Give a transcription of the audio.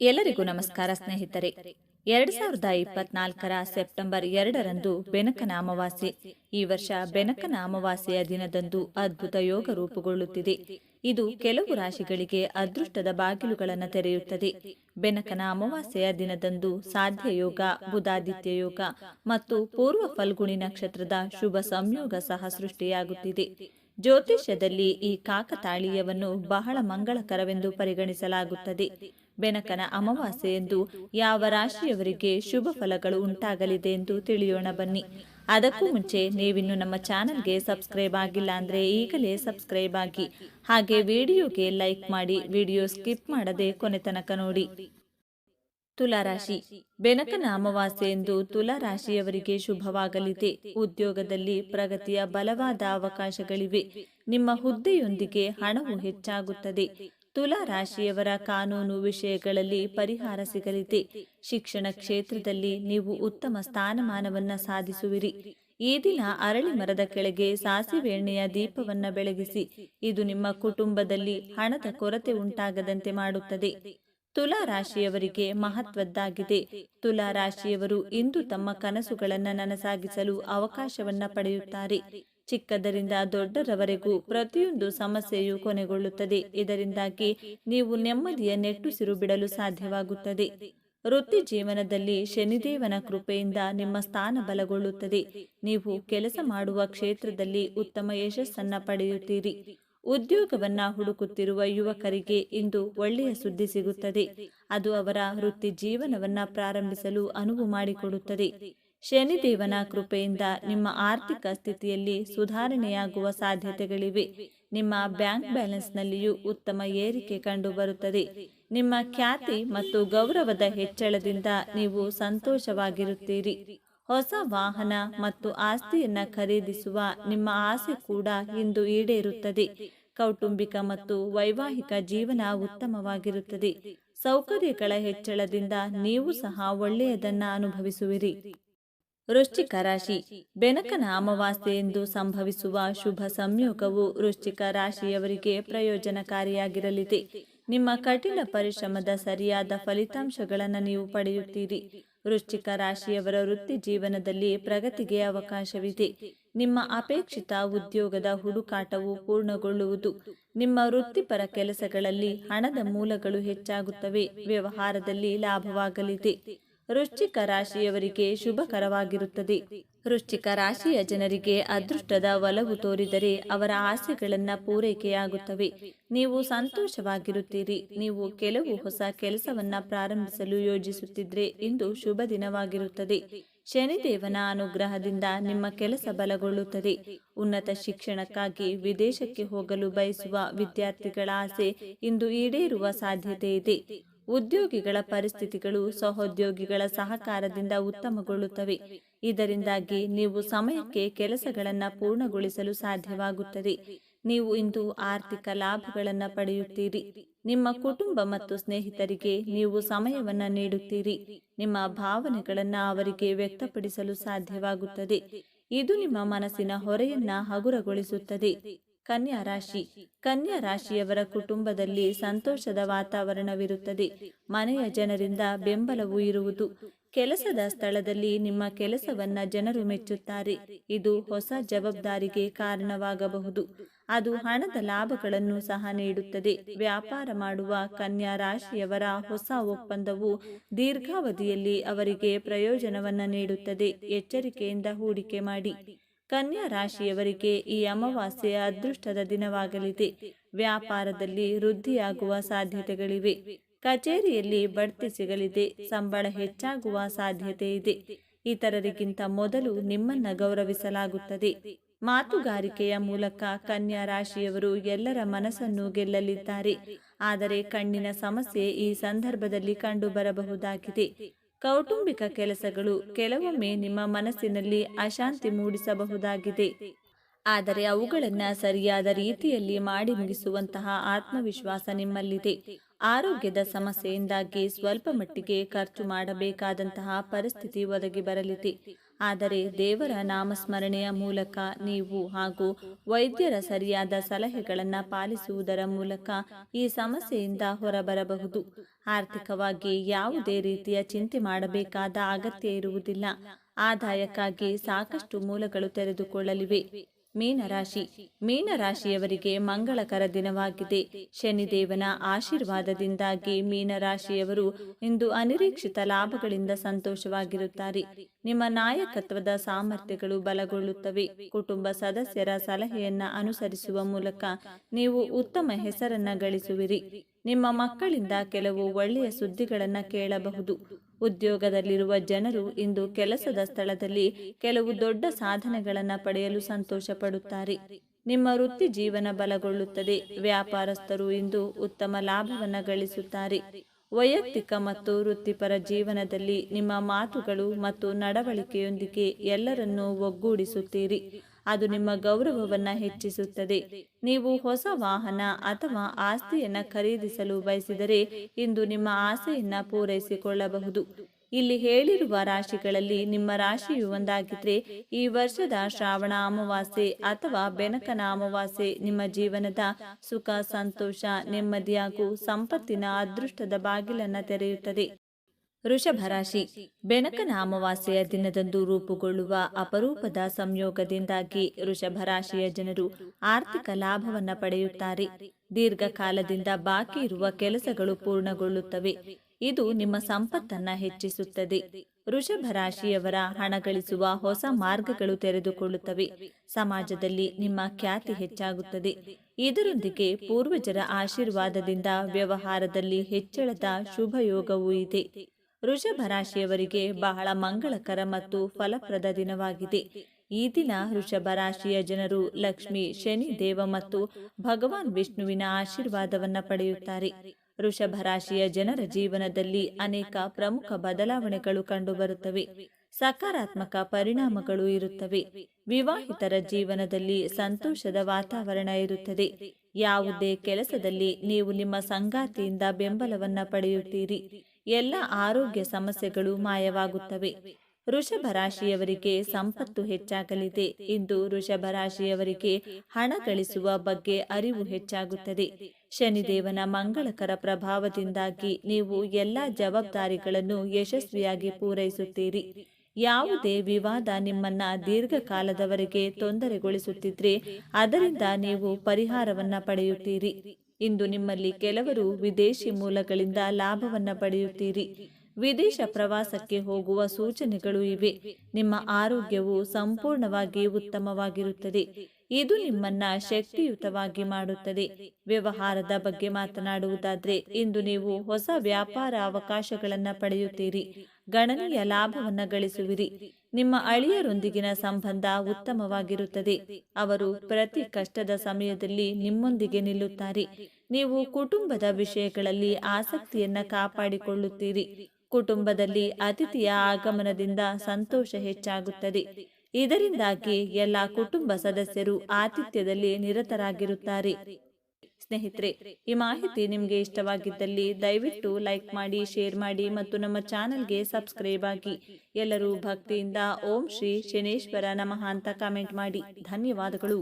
ಎಲ್ಲರಿಗೂ ನಮಸ್ಕಾರ, ಸ್ನೇಹಿತರೆ. ಎರಡ್ ಸಾವಿರದ ಇಪ್ಪತ್ನಾಲ್ಕರ ಸೆಪ್ಟೆಂಬರ್ ಎರಡರಂದು ಬೆನಕನ ಅಮಾವಾಸ್ಯೆ. ಈ ವರ್ಷ ಬೆನಕನ ಅಮಾವಾಸ್ಯೆಯ ದಿನದಂದು ಅದ್ಭುತ ಯೋಗ ರೂಪುಗೊಳ್ಳುತ್ತಿದೆ. ಇದು ಕೆಲವು ರಾಶಿಗಳಿಗೆ ಅದೃಷ್ಟದ ಬಾಗಿಲುಗಳನ್ನು ತೆರೆಯುತ್ತದೆ. ಬೆನಕನ ಅಮಾವಾಸ್ಯೆಯ ದಿನದಂದು ಸಾಧ್ಯ ಯೋಗ, ಬುಧಾದಿತ್ಯ ಯೋಗ ಮತ್ತು ಪೂರ್ವ ಫಲ್ಗುಣಿ ನಕ್ಷತ್ರದ ಶುಭ ಸಂಯೋಗ ಸಹ ಸೃಷ್ಟಿಯಾಗುತ್ತಿದೆ. ಜ್ಯೋತಿಷ್ಯದಲ್ಲಿ ಈ ಕಾಕತಾಳೀಯವನ್ನು ಬಹಳ ಮಂಗಳಕರವೆಂದು ಪರಿಗಣಿಸಲಾಗುತ್ತದೆ. ಬೆನಕನ ಅಮಾವಾಸ್ಯೆ ಎಂದು ಯಾವ ರಾಶಿಯವರಿಗೆ ಶುಭ ಫಲಗಳು ಉಂಟಾಗಲಿದೆ ಎಂದು ತಿಳಿಯೋಣ ಬನ್ನಿ. ಅದಕ್ಕೂ ಮುಂಚೆ ನೀವಿನ್ನು ನಮ್ಮ ಚಾನಲ್ಗೆ ಸಬ್ಸ್ಕ್ರೈಬ್ ಆಗಿಲ್ಲ ಅಂದ್ರೆ ಈಗಲೇ ಸಬ್ಸ್ಕ್ರೈಬ್ ಆಗಿ. ಹಾಗೆ ವಿಡಿಯೋಗೆ ಲೈಕ್ ಮಾಡಿ ವಿಡಿಯೋ ಸ್ಕಿಪ್ ಮಾಡದೆ ಕೊನೆ ತನಕ ನೋಡಿ. ತುಲಾರಾಶಿ. ಬೆನಕನ ಅಮಾವಾಸ್ಯೆ ಎಂದು ತುಲಾರಾಶಿಯವರಿಗೆ ಶುಭವಾಗಲಿದೆ. ಉದ್ಯೋಗದಲ್ಲಿ ಪ್ರಗತಿಯ ಬಲವಾದ ಅವಕಾಶಗಳಿವೆ. ನಿಮ್ಮ ಹುದ್ದೆಯೊಂದಿಗೆ ಹಣವು ಹೆಚ್ಚಾಗುತ್ತದೆ. ತುಲಾ ರಾಶಿಯವರ ಕಾನೂನು ವಿಷಯಗಳಲ್ಲಿ ಪರಿಹಾರ ಸಿಗಲಿದೆ. ಶಿಕ್ಷಣ ಕ್ಷೇತ್ರದಲ್ಲಿ ನೀವು ಉತ್ತಮ ಸ್ಥಾನಮಾನವನ್ನ ಸಾಧಿಸುವಿರಿ. ಈ ದಿನ ಅರಳಿ ಮರದ ಕೆಳಗೆ ಸಾಸಿವೆ ಎಣ್ಣೆಯ ದೀಪವನ್ನ ಬೆಳಗಿಸಿ. ಇದು ನಿಮ್ಮ ಕುಟುಂಬದಲ್ಲಿ ಹಣದ ಕೊರತೆ ಉಂಟಾಗದಂತೆ ಮಾಡುತ್ತದೆ. ತುಲಾ ರಾಶಿಯವರಿಗೆ ಮಹತ್ವದ್ದಾಗಿದೆ. ತುಲಾ ರಾಶಿಯವರು ಇಂದು ತಮ್ಮ ಕನಸುಗಳನ್ನು ನನಸಾಗಿಸಲು ಅವಕಾಶವನ್ನ ಪಡೆಯುತ್ತಾರೆ. ಚಿಕ್ಕದರಿಂದ ದೊಡ್ಡರವರೆಗೂ ಪ್ರತಿಯೊಂದು ಸಮಸ್ಯೆಯು ಕೊನೆಗೊಳ್ಳುತ್ತದೆ. ಇದರಿಂದಾಗಿ ನೀವು ನೆಮ್ಮದಿಯ ನೆಟ್ಟುಸಿರು ಬಿಡಲು ಸಾಧ್ಯವಾಗುತ್ತದೆ. ವೃತ್ತಿ ಜೀವನದಲ್ಲಿ ಶನಿದೇವನ ಕೃಪೆಯಿಂದ ನಿಮ್ಮ ಸ್ಥಾನ ಬಲಗೊಳ್ಳುತ್ತದೆ. ನೀವು ಕೆಲಸ ಮಾಡುವ ಕ್ಷೇತ್ರದಲ್ಲಿ ಉತ್ತಮ ಯಶಸ್ಸನ್ನ ಪಡೆಯುತ್ತೀರಿ. ಉದ್ಯೋಗವನ್ನ ಹುಡುಕುತ್ತಿರುವ ಯುವಕರಿಗೆ ಇಂದು ಒಳ್ಳೆಯ ಸುದ್ದಿ ಸಿಗುತ್ತದೆ. ಅದು ಅವರ ವೃತ್ತಿ ಜೀವನವನ್ನ ಪ್ರಾರಂಭಿಸಲು ಅನುವು ಮಾಡಿಕೊಡುತ್ತದೆ. ಶನಿದೇವನ ಕೃಪೆಯಿಂದ ನಿಮ್ಮ ಆರ್ಥಿಕ ಸ್ಥಿತಿಯಲ್ಲಿ ಸುಧಾರಣೆಯಾಗುವ ಸಾಧ್ಯತೆಗಳಿವೆ. ನಿಮ್ಮ ಬ್ಯಾಂಕ್ ಬ್ಯಾಲೆನ್ಸ್ನಲ್ಲಿಯೂ ಉತ್ತಮ ಏರಿಕೆ ಕಂಡುಬರುತ್ತದೆ. ನಿಮ್ಮ ಖ್ಯಾತಿ ಮತ್ತು ಗೌರವದ ಹೆಚ್ಚಳದಿಂದ ನೀವು ಸಂತೋಷವಾಗಿರುತ್ತೀರಿ. ಹೊಸ ವಾಹನ ಮತ್ತು ಆಸ್ತಿಯನ್ನ ಖರೀದಿಸುವ ನಿಮ್ಮ ಆಸೆ ಕೂಡ ಇಂದು ಈಡೇರುತ್ತದೆ. ಕೌಟುಂಬಿಕ ಮತ್ತು ವೈವಾಹಿಕ ಜೀವನ ಉತ್ತಮವಾಗಿರುತ್ತದೆ. ಸೌಕರ್ಯಗಳ ಹೆಚ್ಚಳದಿಂದ ನೀವು ಸಹ ಒಳ್ಳೆಯದನ್ನ ಅನುಭವಿಸುವಿರಿ. ವೃಶ್ಚಿಕ ರಾಶಿ. ಬೆನಕನ ಅಮಾವಾಸ್ಯೆ ಎಂದು ಸಂಭವಿಸುವ ಶುಭ ಸಂಯೋಗವು ವೃಶ್ಚಿಕ ರಾಶಿಯವರಿಗೆ ಪ್ರಯೋಜನಕಾರಿಯಾಗಿರಲಿದೆ. ನಿಮ್ಮ ಕಠಿಣ ಪರಿಶ್ರಮದ ಸರಿಯಾದ ಫಲಿತಾಂಶಗಳನ್ನು ನೀವು ಪಡೆಯುತ್ತೀರಿ. ವೃಶ್ಚಿಕ ರಾಶಿಯವರ ವೃತ್ತಿ ಜೀವನದಲ್ಲಿ ಪ್ರಗತಿಗೆ ಅವಕಾಶವಿದೆ. ನಿಮ್ಮ ಅಪೇಕ್ಷಿತ ಉದ್ಯೋಗದ ಹುಡುಕಾಟವು ಪೂರ್ಣಗೊಳ್ಳುವುದು. ನಿಮ್ಮ ವೃತ್ತಿಪರ ಕೆಲಸಗಳಲ್ಲಿ ಹಣದ ಮೂಲಗಳು ಹೆಚ್ಚಾಗುತ್ತವೆ. ವ್ಯವಹಾರದಲ್ಲಿ ಲಾಭವಾಗಲಿದೆ. ವೃಶ್ಚಿಕ ರಾಶಿಯವರಿಗೆ ಶುಭಕರವಾಗಿರುತ್ತದೆ. ವೃಶ್ಚಿಕ ರಾಶಿಯ ಜನರಿಗೆ ಅದೃಷ್ಟದ ಒಲವು ತೋರಿದರೆ ಅವರ ಆಸೆಗಳನ್ನು ಪೂರೈಕೆಯಾಗುತ್ತವೆ. ನೀವು ಸಂತೋಷವಾಗಿರುತ್ತೀರಿ. ನೀವು ಕೆಲವು ಹೊಸ ಕೆಲಸವನ್ನ ಪ್ರಾರಂಭಿಸಲು ಯೋಜಿಸುತ್ತಿದ್ರೆ ಇಂದು ಶುಭ ದಿನವಾಗಿರುತ್ತದೆ. ಶನಿದೇವನ ಅನುಗ್ರಹದಿಂದ ನಿಮ್ಮ ಕೆಲಸ ಬಲಗೊಳ್ಳುತ್ತದೆ. ಉನ್ನತ ಶಿಕ್ಷಣಕ್ಕಾಗಿ ವಿದೇಶಕ್ಕೆ ಹೋಗಲು ಬಯಸುವ ವಿದ್ಯಾರ್ಥಿಗಳ ಆಸೆ ಇಂದು ಈಡೇರುವ ಸಾಧ್ಯತೆ ಇದೆ. ಉದ್ಯೋಗಿಗಳ ಪರಿಸ್ಥಿತಿಗಳು ಸಹೋದ್ಯೋಗಿಗಳ ಸಹಕಾರದಿಂದ ಉತ್ತಮಗೊಳ್ಳುತ್ತವೆ. ಇದರಿಂದಾಗಿ ನೀವು ಸಮಯಕ್ಕೆ ಕೆಲಸಗಳನ್ನು ಪೂರ್ಣಗೊಳಿಸಲು ಸಾಧ್ಯವಾಗುತ್ತದೆ. ನೀವು ಇಂದು ಆರ್ಥಿಕ ಲಾಭಗಳನ್ನು ಪಡೆಯುತ್ತೀರಿ. ನಿಮ್ಮ ಕುಟುಂಬ ಮತ್ತು ಸ್ನೇಹಿತರಿಗೆ ನೀವು ಸಮಯವನ್ನು ನೀಡುತ್ತೀರಿ. ನಿಮ್ಮ ಭಾವನೆಗಳನ್ನು ಅವರಿಗೆ ವ್ಯಕ್ತಪಡಿಸಲು ಸಾಧ್ಯವಾಗುತ್ತದೆ. ಇದು ನಿಮ್ಮ ಮನಸ್ಸಿನ ಹೊರೆಯನ್ನ ಹಗುರಗೊಳಿಸುತ್ತದೆ. ಕನ್ಯಾ ರಾಶಿ. ಕನ್ಯಾ ರಾಶಿಯವರ ಕುಟುಂಬದಲ್ಲಿ ಸಂತೋಷದ ವಾತಾವರಣವಿರುತ್ತದೆ. ಮನೆಯ ಜನರಿಂದ ಬೆಂಬಲವೂ ಇರುವುದು. ಕೆಲಸದ ಸ್ಥಳದಲ್ಲಿ ನಿಮ್ಮ ಕೆಲಸವನ್ನ ಜನರು ಮೆಚ್ಚುತ್ತಾರೆ. ಇದು ಹೊಸ ಜವಾಬ್ದಾರಿಗೆ ಕಾರಣವಾಗಬಹುದು. ಅದು ಹಣದ ಲಾಭಗಳನ್ನು ಸಹ ನೀಡುತ್ತದೆ. ವ್ಯಾಪಾರ ಮಾಡುವ ಕನ್ಯಾ ರಾಶಿಯವರ ಹೊಸ ಒಪ್ಪಂದವು ದೀರ್ಘಾವಧಿಯಲ್ಲಿ ಅವರಿಗೆ ಪ್ರಯೋಜನವನ್ನ ನೀಡುತ್ತದೆ. ಎಚ್ಚರಿಕೆಯಿಂದ ಹೂಡಿಕೆ ಮಾಡಿ. ಕನ್ಯಾ ರಾಶಿಯವರಿಗೆ ಈ ಅಮಾವಾಸ್ಯೆ ಅದೃಷ್ಟದ ದಿನವಾಗಲಿದೆ. ವ್ಯಾಪಾರದಲ್ಲಿ ವೃದ್ಧಿಯಾಗುವ ಸಾಧ್ಯತೆಗಳಿವೆ. ಕಚೇರಿಯಲ್ಲಿ ಬಡ್ತಿ ಸಿಗಲಿದೆ. ಸಂಬಳ ಹೆಚ್ಚಾಗುವ ಸಾಧ್ಯತೆ ಇದೆ. ಇತರರಿಗಿಂತ ಮೊದಲು ನಿಮ್ಮನ್ನ ಗೌರವಿಸಲಾಗುತ್ತದೆ. ಮಾತುಗಾರಿಕೆಯ ಮೂಲಕ ಕನ್ಯಾ ರಾಶಿಯವರು ಎಲ್ಲರ ಮನಸ್ಸನ್ನು ಗೆಲ್ಲಲಿದ್ದಾರೆ. ಆದರೆ ಕಣ್ಣಿನ ಸಮಸ್ಯೆ ಈ ಸಂದರ್ಭದಲ್ಲಿ ಕಂಡುಬರಬಹುದಾಗಿದೆ. ಕೌಟುಂಬಿಕ ಕೆಲಸಗಳು ಕೆಲವೊಮ್ಮೆ ನಿಮ್ಮ ಮನಸ್ಸಿನಲ್ಲಿ ಅಶಾಂತಿ ಮೂಡಿಸಬಹುದಾಗಿದೆ. ಆದರೆ ಅವುಗಳನ್ನು ಸರಿಯಾದ ರೀತಿಯಲ್ಲಿ ಮಾಡಿ ಮುಗಿಸುವಂತಹ ಆತ್ಮವಿಶ್ವಾಸ ನಿಮ್ಮಲ್ಲಿದೆ. ಆರೋಗ್ಯದ ಸಮಸ್ಯೆಯಿಂದಾಗಿ ಸ್ವಲ್ಪ ಮಟ್ಟಿಗೆ ಖರ್ಚು ಮಾಡಬೇಕಾದಂತಹ ಪರಿಸ್ಥಿತಿ ಒದಗಿ ಬರಲಿದೆ. ಆದರೆ ದೇವರ ನಾಮಸ್ಮರಣೆಯ ಮೂಲಕ ನೀವು ಹಾಗೂ ವೈದ್ಯರ ಸರಿಯಾದ ಸಲಹೆಗಳನ್ನು ಪಾಲಿಸುವುದರ ಮೂಲಕ ಈ ಸಮಸ್ಯೆಯಿಂದ ಹೊರಬರಬಹುದು. ಆರ್ಥಿಕವಾಗಿ ಯಾವುದೇ ರೀತಿಯ ಚಿಂತೆ ಮಾಡಬೇಕಾದ ಅಗತ್ಯ ಇರುವುದಿಲ್ಲ. ಆದಾಯಕ್ಕಾಗಿ ಸಾಕಷ್ಟು ಮೂಲಗಳು ತೆರೆದುಕೊಳ್ಳಲಿವೆ. ಮೀನರಾಶಿ. ಮೀನರಾಶಿಯವರಿಗೆ ಮಂಗಳಕರ ದಿನವಾಗಿದೆ. ಶನಿದೇವನ ಆಶೀರ್ವಾದದಿಂದಾಗಿ ಮೀನರಾಶಿಯವರು ಇಂದು ಅನಿರೀಕ್ಷಿತ ಲಾಭಗಳಿಂದ ಸಂತೋಷವಾಗಿರುತ್ತಾರೆ. ನಿಮ್ಮ ನಾಯಕತ್ವದ ಸಾಮರ್ಥ್ಯಗಳು ಬಲಗೊಳ್ಳುತ್ತವೆ. ಕುಟುಂಬ ಸದಸ್ಯರ ಸಲಹೆಯನ್ನ ಅನುಸರಿಸುವ ಮೂಲಕ ನೀವು ಉತ್ತಮ ಹೆಸರನ್ನ ಗಳಿಸುವಿರಿ. ನಿಮ್ಮ ಮಕ್ಕಳಿಂದ ಕೆಲವು ಒಳ್ಳೆಯ ಸುದ್ದಿಗಳನ್ನು ಕೇಳಬಹುದು. ಉದ್ಯೋಗದಲ್ಲಿರುವ ಜನರು ಇಂದು ಕೆಲಸದ ಸ್ಥಳದಲ್ಲಿ ಕೆಲವು ದೊಡ್ಡ ಸಾಧನೆಗಳನ್ನು ಪಡೆಯಲು ಸಂತೋಷ ಪಡುತ್ತಾರೆ ನಿಮ್ಮ ವೃತ್ತಿ ಜೀವನ ಬಲಗೊಳ್ಳುತ್ತದೆ. ವ್ಯಾಪಾರಸ್ಥರು ಇಂದು ಉತ್ತಮ ಲಾಭವನ್ನು ಗಳಿಸುತ್ತಾರೆ. ವೈಯಕ್ತಿಕ ಮತ್ತು ವೃತ್ತಿಪರ ಜೀವನದಲ್ಲಿ ನಿಮ್ಮ ಮಾತುಗಳು ಮತ್ತು ನಡವಳಿಕೆಯೊಂದಿಗೆ ಎಲ್ಲರನ್ನೂ ಒಗ್ಗೂಡಿಸುತ್ತೀರಿ. ಅದು ನಿಮ್ಮ ಗೌರವವನ್ನು ಹೆಚ್ಚಿಸುತ್ತದೆ. ನೀವು ಹೊಸ ವಾಹನ ಅಥವಾ ಆಸ್ತಿಯನ್ನು ಖರೀದಿಸಲು ಬಯಸಿದರೆ ಇಂದು ನಿಮ್ಮ ಆಸೆಯನ್ನ ಪೂರೈಸಿಕೊಳ್ಳಬಹುದು. ಇಲ್ಲಿ ಹೇಳಿರುವ ರಾಶಿಗಳಲ್ಲಿ ನಿಮ್ಮ ರಾಶಿಯು ಒಂದಾಗಿದ್ರೆ ಈ ವರ್ಷದ ಶ್ರಾವಣ ಅಮಾವಾಸ್ಯೆ ಅಥವಾ ಬೆನಕನ ಅಮಾವಾಸ್ಯೆ ನಿಮ್ಮ ಜೀವನದ ಸುಖ, ಸಂತೋಷ ನೆಮ್ಮದಿ ಹಾಗೂ ಸಂಪತ್ತಿನ ಅದೃಷ್ಟದ ಬಾಗಿಲನ್ನ ತೆರೆಯುತ್ತದೆ. ವೃಷಭ ರಾಶಿ ಬೆನಕನ ಅಮಾವಾಸ್ಯೆಯ ದಿನದಂದು ರೂಪುಗೊಳ್ಳುವ ಅಪರೂಪದ ಸಂಯೋಗದಿಂದಾಗಿ ವೃಷಭರಾಶಿಯ ಜನರು ಆರ್ಥಿಕ ಲಾಭವನ್ನ ಪಡೆಯುತ್ತಾರೆ. ದೀರ್ಘಕಾಲದಿಂದ ಬಾಕಿ ಇರುವ ಕೆಲಸಗಳು ಪೂರ್ಣಗೊಳ್ಳುತ್ತವೆ. ಇದು ನಿಮ್ಮ ಸಂಪತ್ತನ್ನ ಹೆಚ್ಚಿಸುತ್ತದೆ. ವೃಷಭರಾಶಿಯವರ ಹಣ ಗಳಿಸುವ ಹೊಸ ಮಾರ್ಗಗಳು ತೆರೆದುಕೊಳ್ಳುತ್ತವೆ. ಸಮಾಜದಲ್ಲಿ ನಿಮ್ಮ ಖ್ಯಾತಿ ಹೆಚ್ಚಾಗುತ್ತದೆ. ಇದರೊಂದಿಗೆ ಪೂರ್ವಜರ ಆಶೀರ್ವಾದದಿಂದ ವ್ಯವಹಾರದಲ್ಲಿ ಹೆಚ್ಚಳದ ಶುಭಯೋಗವೂ ಇದೆ. ವೃಷಭ ರಾಶಿಯವರಿಗೆ ಬಹಳ ಮಂಗಳಕರ ಮತ್ತು ಫಲಪ್ರದ ದಿನವಾಗಿದೆ. ಈ ದಿನ ವೃಷಭ ರಾಶಿಯ ಜನರು ಲಕ್ಷ್ಮಿ, ಶನಿ, ದೇವ ಮತ್ತು ಭಗವಾನ್ ವಿಷ್ಣುವಿನ ಆಶೀರ್ವಾದವನ್ನು ಪಡೆಯುತ್ತಾರೆ. ವೃಷಭ ರಾಶಿಯ ಜನರ ಜೀವನದಲ್ಲಿ ಅನೇಕ ಪ್ರಮುಖ ಬದಲಾವಣೆಗಳು ಕಂಡುಬರುತ್ತವೆ. ಸಕಾರಾತ್ಮಕ ಪರಿಣಾಮಗಳು ಇರುತ್ತವೆ. ವಿವಾಹಿತರ ಜೀವನದಲ್ಲಿ ಸಂತೋಷದ ವಾತಾವರಣ ಇರುತ್ತದೆ. ಯಾವುದೇ ಕೆಲಸದಲ್ಲಿ ನೀವು ನಿಮ್ಮ ಸಂಗಾತಿಯಿಂದ ಬೆಂಬಲವನ್ನ ಪಡೆಯುತ್ತೀರಿ. ಎಲ್ಲ ಆರೋಗ್ಯ ಸಮಸ್ಯೆಗಳು ಮಾಯವಾಗುತ್ತವೆ. ವೃಷಭ ರಾಶಿಯವರಿಗೆ ಸಂಪತ್ತು ಹೆಚ್ಚಾಗಲಿದೆ ಇಂದು ವೃಷಭ ರಾಶಿಯವರಿಗೆ ಹಣ ಗಳಿಸುವ ಬಗ್ಗೆ ಅರಿವು ಹೆಚ್ಚಾಗುತ್ತದೆ. ಶನಿದೇವನ ಮಂಗಳಕರ ಪ್ರಭಾವದಿಂದಾಗಿ ನೀವು ಎಲ್ಲ ಜವಾಬ್ದಾರಿಗಳನ್ನು ಯಶಸ್ವಿಯಾಗಿ ಪೂರೈಸುತ್ತೀರಿ. ಯಾವುದೇ ವಿವಾದ ನಿಮ್ಮನ್ನ ದೀರ್ಘಕಾಲದವರೆಗೆ ತೊಂದರೆಗೊಳಿಸುತ್ತಿದ್ರೆ ಅದರಿಂದ ನೀವು ಪರಿಹಾರವನ್ನ ಪಡೆಯುತ್ತೀರಿ. ಇಂದು ನಿಮ್ಮಲ್ಲಿ ಕೆಲವರು ವಿದೇಶಿ ಮೂಲಗಳಿಂದ ಲಾಭವನ್ನು ಪಡೆಯುತ್ತೀರಿ. ವಿದೇಶ ಪ್ರವಾಸಕ್ಕೆ ಹೋಗುವ ಸೂಚನೆಗಳು ಇವೆ. ನಿಮ್ಮ ಆರೋಗ್ಯವು ಸಂಪೂರ್ಣವಾಗಿ ಉತ್ತಮವಾಗಿರುತ್ತದೆ. ಇದು ನಿಮ್ಮನ್ನ ಶಕ್ತಿಯುತವಾಗಿ ಮಾಡುತ್ತದೆ. ವ್ಯವಹಾರದ ಬಗ್ಗೆ ಮಾತನಾಡುವುದಾದ್ರೆ, ಇಂದು ನೀವು ಹೊಸ ವ್ಯಾಪಾರ ಅವಕಾಶಗಳನ್ನ ಪಡೆಯುತ್ತೀರಿ. ಗಣನೀಯ ಲಾಭವನ್ನ ಗಳಿಸುವಿರಿ. ನಿಮ್ಮ ಅಳಿಯರೊಂದಿಗಿನ ಸಂಬಂಧ ಉತ್ತಮವಾಗಿರುತ್ತದೆ. ಅವರು ಪ್ರತಿ ಕಷ್ಟದ ಸಮಯದಲ್ಲಿ ನಿಮ್ಮೊಂದಿಗೆ ನಿಲ್ಲುತ್ತಾರೆ. ನೀವು ಕುಟುಂಬದ ವಿಷಯಗಳಲ್ಲಿ ಆಸಕ್ತಿಯನ್ನ ಕಾಪಾಡಿಕೊಳ್ಳುತ್ತೀರಿ. ಕುಟುಂಬದಲ್ಲಿ ಅತಿಥಿಯ ಆಗಮನದಿಂದ ಸಂತೋಷ ಹೆಚ್ಚಾಗುತ್ತದೆ. ಇದರಿಂದಾಗಿ ಎಲ್ಲ ಕುಟುಂಬ ಸದಸ್ಯರು ಆತಿಥ್ಯದಲ್ಲಿ ನಿರತರಾಗಿರುತ್ತಾರೆ. ಸ್ನೇಹಿತರೆ, ಈ ಮಾಹಿತಿ ನಿಮಗೆ ಇಷ್ಟವಾಗಿದ್ದಲ್ಲಿ ದಯವಿಟ್ಟು ಲೈಕ್ ಮಾಡಿ, ಶೇರ್ ಮಾಡಿ ಮತ್ತು ನಮ್ಮ ಚಾನಲ್ಗೆ ಸಬ್ಸ್ಕ್ರೈಬ್ ಆಗಿ. ಎಲ್ಲರೂ ಭಕ್ತಿಯಿಂದ ಓಂ ಶ್ರೀ ಶನೇಶ್ವರ ನಮಃ ಅಂತ ಕಾಮೆಂಟ್ ಮಾಡಿ. ಧನ್ಯವಾದಗಳು.